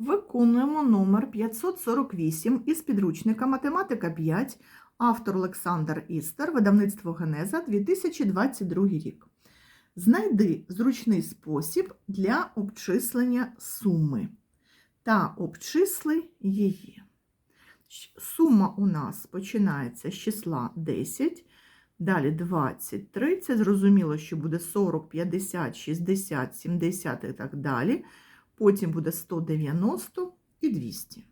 Виконуємо номер 548 із підручника Математика 5, автор Олександр Істер, видавництво Генеза 2022 рік. Знайди зручний спосіб для обчислення суми та обчисли її. Сума у нас починається з числа 10, далі 20, 30. Зрозуміло, що буде 40, 50, 60, 70 і так далі. Потім буде 190 і 200.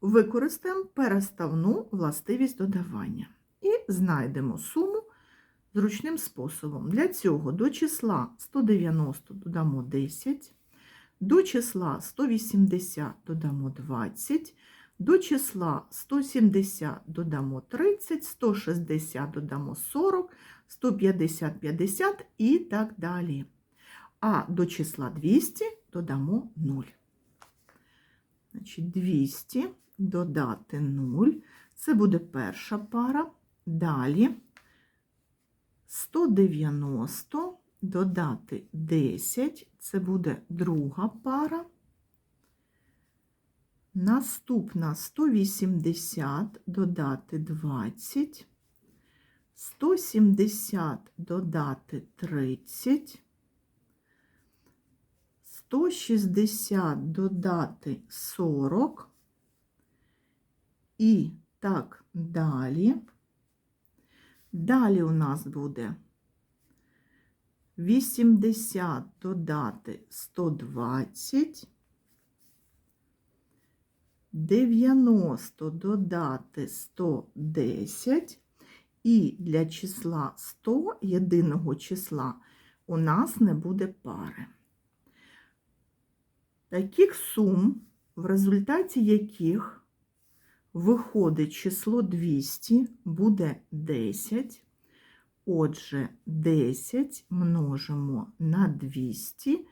Використаємо переставну властивість додавання і знайдемо суму зручним способом. Для цього до числа 190 додамо 10, до числа 180 додамо 20, до числа 170 додамо 30, 160 додамо 40, 150 50 і так далі. А до числа 200 додамо 0. Значить, 200 додати 0. Це буде перша пара. Далі 190 додати 10. Це буде друга пара. Наступна 180 додати 20. 170 додати 30. 160 додати 40 і так далі. Далі у нас буде 80 додати 120, 90 додати 110, і для числа 100 єдиного числа у нас не буде пари таких сум, в результаті яких виходить число 200, буде 10. Отже, 10 множимо на 200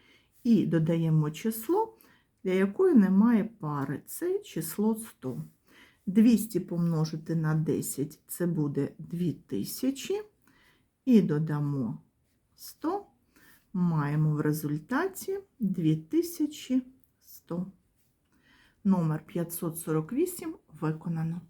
і додаємо число, для якої немає пари. Це число 100. 200 помножити на 10 це буде 2000. І додамо 100 маємо в результаті 2100. Номер 548 виконано.